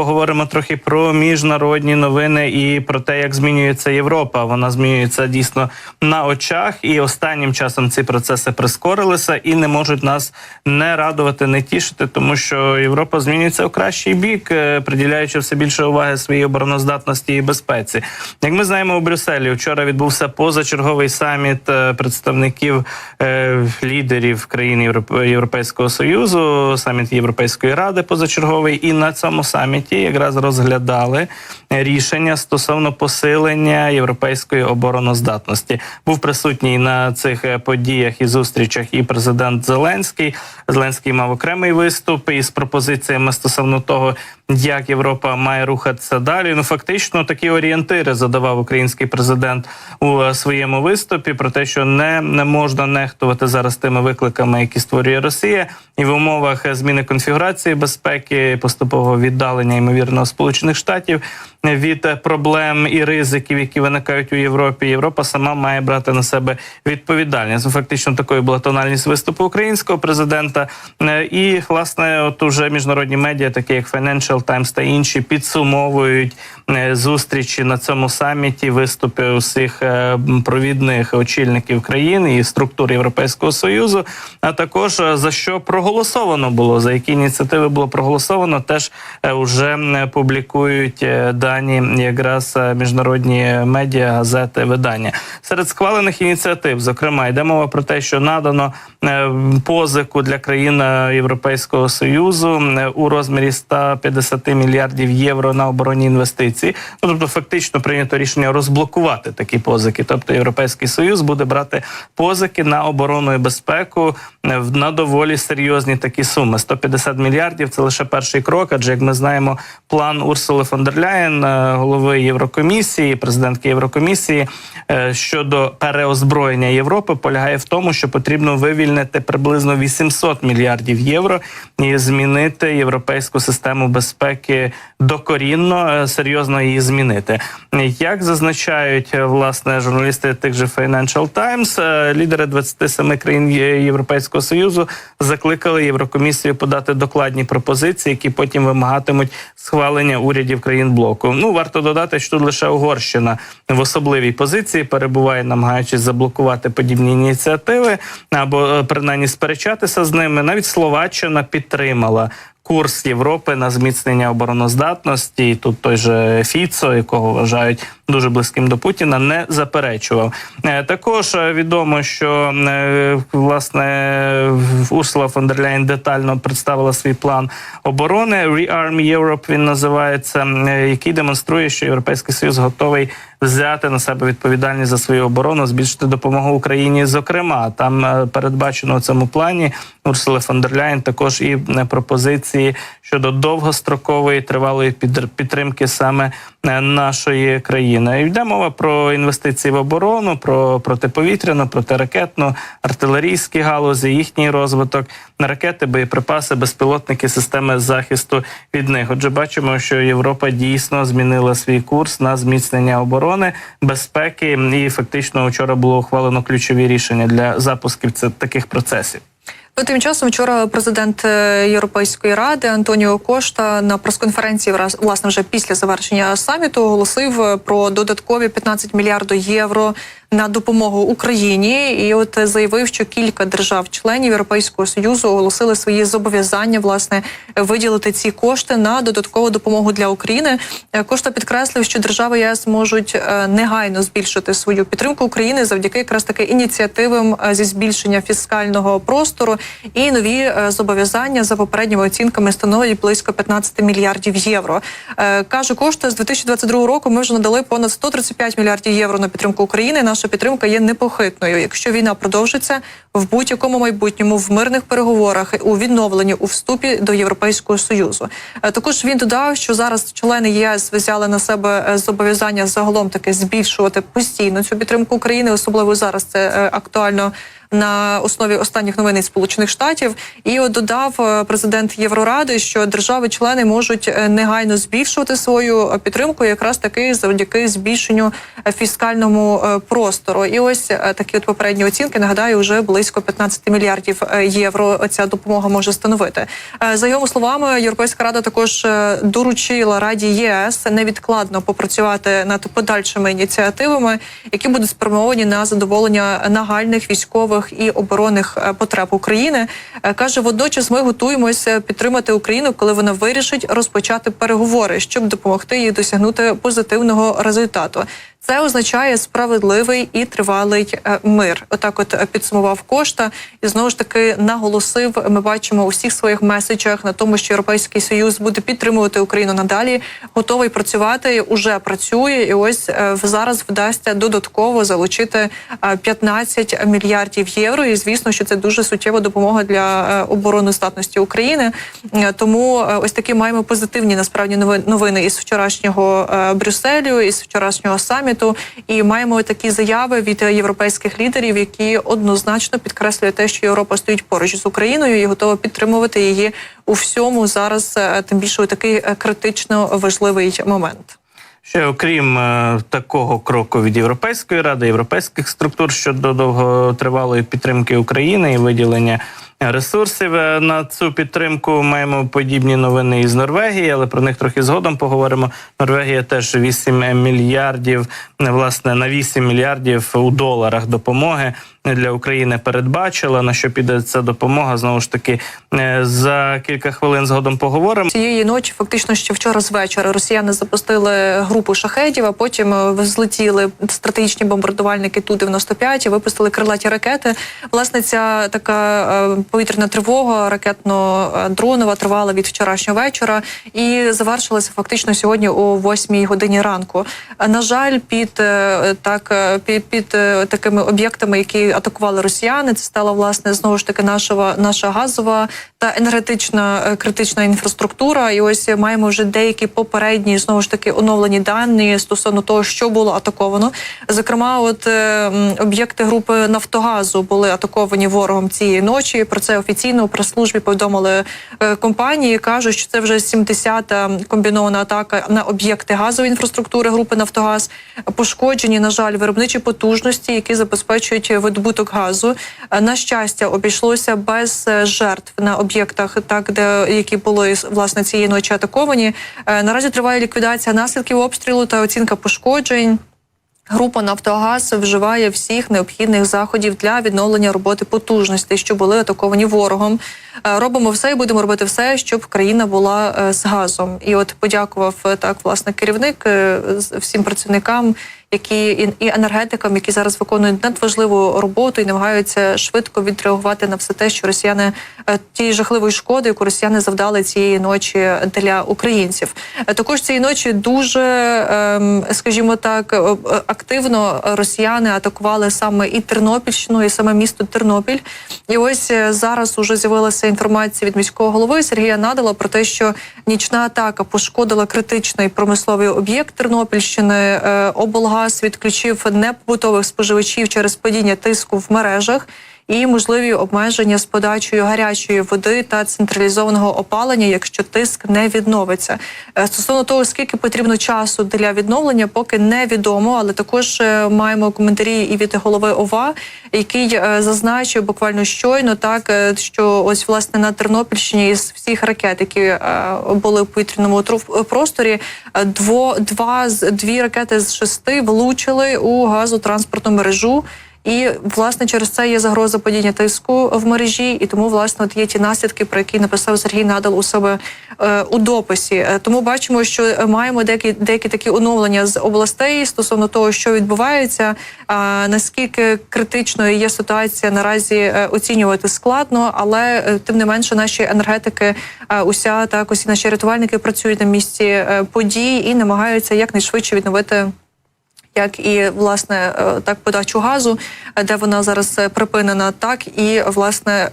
поговоримо трохи про міжнародні новини і про те, як змінюється Європа. Вона змінюється дійсно на очах, і останнім часом ці процеси прискорилися і не можуть нас не радувати, не тішити, тому що Європа змінюється у кращий бік, е, приділяючи все більше уваги своїй обороноздатності і безпеці. Як ми знаємо, у Брюсселі вчора відбувся позачерговий саміт е, представників е, лідерів країн Європ- Європейського союзу, саміт Європейської ради позачерговий, і на цьому саміті якраз розглядали рішення стосовно посилення європейської обороноздатності. Був присутній на цих е, подіях і зустрічах і президент Зеленський. Зеленський мав окремий виступ із пропозиціями стосовно того, як Європа має рухатися далі. Ну фактично такі орієнтири задавав український президент у е, своєму виступі про те, що не, не можна нехтувати зараз тими викликами, які створює Росія, і в умовах е, зміни конфігурації безпеки, поступового віддалення ймовірно Сполучених Штатів від е, проблем і ризиків, які виникають у Європі. Європа сама має брати на себе відповідальність. Ну, Фактично, такою була тональність виступу українського президента. І власне, от уже міжнародні медіа, такі як Financial Times та інші, підсумовують зустрічі на цьому саміті, виступи усіх е, провідних очільників країн і структур Європейського союзу. А також е, за що проголосовано було, за які ініціативи було проголосовано, теж вже публікують е, дані якраз е, міжнародні медіа, газети, видання. Серед схвалених ініціатив, зокрема, йде мова про те, що надано е, позику для країн е, Європейського союзу е, у розмірі 150 мільярдів євро на оборонні інвестиції. Ну тобто, фактично прийнято рішення розблокувати такі позики. Тобто, європейський союз буде брати позики на оборону і безпеку е, на доволі серйозні такі суми. 150 мільярдів це лише перший крок. Адже як ми знаємо, план Урсули фон дер Ляєн, е, голови Єврокомісії, президентки Єврокомісії е, щодо переозброєння Європи полягає в тому, що потрібно вивільнити приблизно 800 мільярдів євро і змінити європейську систему безпеки докорінно, е, серйозно її змінити. Як зазначають е, власне журналісти тих же Financial Times, е, лідери 27 країн Європейського союзу закликали Єврокомісію подати докладні пропозиції, які потім вимагатимуть схвалення урядів країн блоку. Ну варто додати, що тут лише Угорщина в особливій позиції перебуває, намагаючись заблокувати подібні ініціативи або е, принаймні сперечатися з ними. Навіть Словаччина підтримала. Курс Європи на зміцнення обороноздатності. Тут той же Фіцо, якого вважають дуже близьким до Путіна, не заперечував. Е, Також е, відомо, що е, власне Урсула фон дер Ляйн детально представила свій план оборони. Rearm Europe він називається, який демонструє, що Європейський Союз готовий взяти на себе відповідальність за свою оборону, збільшити допомогу Україні. Зокрема, там е, передбачено у цьому плані Урсули фон дер Ляйн також і е, пропозиції щодо довгострокової тривалої підтримки саме е, нашої країни. Йде мова про інвестиції в оборону, про протиповітряну, протиракетну, артилерійські галузі, їхній розвиток, ракети, боєприпаси, безпілотники, системи захисту від них. Отже, бачимо, що Європа дійсно змінила свій курс на зміцнення оборони, безпеки, і фактично вчора було ухвалено ключові рішення для запусків таких процесів. Ну, тим часом вчора президент е, Європейської ради Антоніо Кошта на прес-конференції власне вже після завершення саміту оголосив е, про додаткові 15 мільярдів євро на допомогу Україні. І от заявив, що кілька держав-членів Європейського союзу оголосили свої зобов'язання власне виділити ці кошти на додаткову допомогу для України. Е, Кошта підкреслив, що держави ЄС можуть е, негайно збільшити свою підтримку України завдяки якраз таки ініціативам е, зі збільшення фіскального простору і нові зобов'язання за попередніми оцінками становлять близько 15 мільярдів євро. Каже Кошта, з 2022 року ми вже надали понад 135 мільярдів євро на підтримку України. Наша підтримка є непохитною. Якщо війна продовжиться в будь-якому майбутньому, в мирних переговорах, у відновленні у вступі до Європейського союзу. Е, Також він додав, що зараз члени ЄС взяли на себе е, зобов'язання загалом таки збільшувати постійно цю підтримку України, особливо зараз це е, актуально на основі останніх новин із Сполучених Штатів. І от додав е, президент Євроради, що держави-члени можуть е, негайно збільшувати свою е, підтримку, якраз таки завдяки збільшенню фіскальному простору. І ось такі от попередні оцінки. Нагадаю, вже близько 15 мільярдів євро. Ця допомога може становити. За його словами, Європейська рада також доручила Раді ЄС невідкладно попрацювати над подальшими ініціативами, які будуть спрямовані на задоволення нагальних військових і оборонних е, потреб України. Е, Каже, водночас ми готуємося підтримати Україну, коли вона вирішить розпочати переговори, щоб допомогти їй досягнути позитивного результату. Це означає справедливий і тривалий е, мир. Отак, от е, підсумував Кошта, і знову ж таки наголосив. Ми бачимо у всіх своїх меседжах на тому, що Європейський Союз буде підтримувати Україну надалі, готовий працювати. Уже працює, і ось е, зараз вдасться додатково залучити е, 15 мільярдів євро. І звісно, що це дуже суттєва допомога для обороноздатності України. Тому ось такі маємо позитивні насправді нови- новини із вчорашнього Брюсселю, із вчорашнього саміту. І маємо такі заяви від європейських лідерів, які однозначно підкреслюють те, що Європа стоїть поруч з Україною і готова підтримувати її у всьому зараз, е, тим більше у такий е, критично важливий момент. Ще окрім е, такого кроку від Європейської ради, європейських структур щодо довготривалої підтримки України і виділення ресурсів е, на цю підтримку, маємо подібні новини із Норвегії, але про них трохи згодом поговоримо. Норвегія теж 8 мільярдів, е, власне, на 8 мільярдів у доларах допомоги для України передбачила. На що піде ця допомога? Знову ж таки, е, за кілька хвилин згодом поговоримо. Цієї ночі, фактично, ще вчора з вечора, росіяни запустили групу шахедів, а потім е, злетіли стратегічні бомбардувальники ту 95 і випустили крилаті ракети. Власне, ця така е, повітряна тривога ракетно-дронова тривала від вчорашнього вечора і завершилася фактично сьогодні о 8 годині ранку. На жаль, під е, так е, під, під е, такими об'єктами, які атакували росіяни, це стала власне знову ж таки наша наша газова та енергетична критична інфраструктура. І ось маємо вже деякі попередні знову ж таки оновлені дані стосовно того, що було атаковано. Зокрема, от об'єкти групи Нафтогазу були атаковані ворогом цієї ночі. Про це офіційно у прес-службі повідомили е, компанії. кажуть, що це вже 70-та комбінована атака на об'єкти газової інфраструктури групи Нафтогаз. Пошкоджені, на жаль, виробничі потужності, які забезпечують видобуток газу. Е, На щастя, обійшлося без е, жертв на об'єктах, так де які були власне цієї ночі атаковані. Наразі триває ліквідація наслідків обстрілу та оцінка пошкоджень. Група Нафтогаз вживає всіх необхідних заходів для відновлення роботи потужностей, що були атаковані ворогом. Е, Робимо все і будемо робити все, щоб країна була е, з газом. І от подякував е, так власне керівник всім працівникам, які і, енергетикам, які зараз виконують надважливу роботу і намагаються швидко відреагувати на все те, що росіяни е, тієї жахливої шкоди, яку росіяни завдали цієї ночі для українців. Е, Також цієї ночі дуже, ем, скажімо так, е, активно росіяни атакували саме і Тернопільщину, і саме місто Тернопіль. І ось зараз уже з'явилася інформація від міського голови Сергія Надала про те, що нічна атака пошкодила критичний промисловий об'єкт Тернопільщини. Е, Облгаз відключив непобутових споживачів через падіння тиску в мережах. І можливі обмеження з подачею гарячої води та централізованого опалення, якщо тиск не відновиться. Е, Стосовно того, скільки потрібно часу для відновлення, поки невідомо, але також е, маємо коментарі і від голови ОВА, який е, зазначив буквально щойно, так що ось власне на Тернопільщині із всіх ракет, які були в повітряному просторі, дво, два з дві ракети з шести влучили у газотранспортну мережу. І власне через це є загроза падіння тиску в мережі, і тому власне от є ті наслідки, про які написав Сергій Надал у себе е, у дописі. Е, тому бачимо, що е, маємо деякі деякі такі оновлення з областей стосовно того, що відбувається. А наскільки критичною є ситуація наразі е, оцінювати складно, але е, тим не менше наші енергетики, е, уся так усі наші рятувальники працюють на місці е, подій і намагаються якнайшвидше відновити як і власне е, так подачу газу, е, де вона зараз е, припинена, так і власне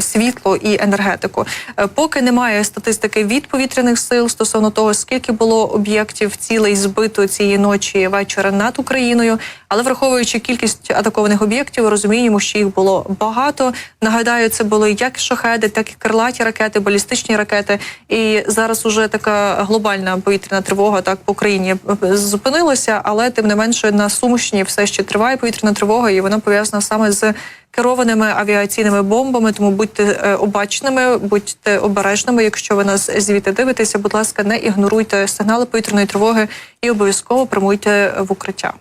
світло і енергетику. Поки немає статистики від повітряних сил стосовно того, скільки було об'єктів цілей збито цієї ночі вечора над Україною, але враховуючи кількість атакованих об'єктів, розуміємо, що їх було багато. Нагадаю, це були як шахеди, так і крилаті ракети, балістичні ракети. І зараз уже така глобальна повітряна тривога так по Україні е, зупинилася, але тим не менше на Сумщині все ще триває повітряна тривога, і вона пов'язана саме з керованими авіаційними бомбами. Тому будьте е, обачними, будьте обережними. Якщо ви нас звідти дивитеся, будь ласка, не ігноруйте сигнали повітряної тривоги і обов'язково прямуйте в укриття.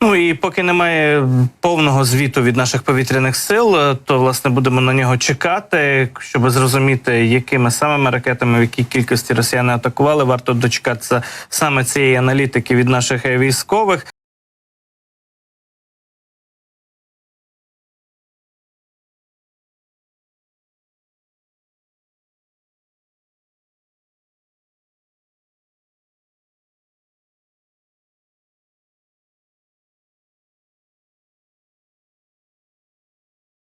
Ну і поки немає повного звіту від наших повітряних сил, е, то власне будемо на нього чекати, щоб зрозуміти, якими самими ракетами, в якій кількості росіяни атакували. Варто дочекатися саме цієї аналітики від наших військових.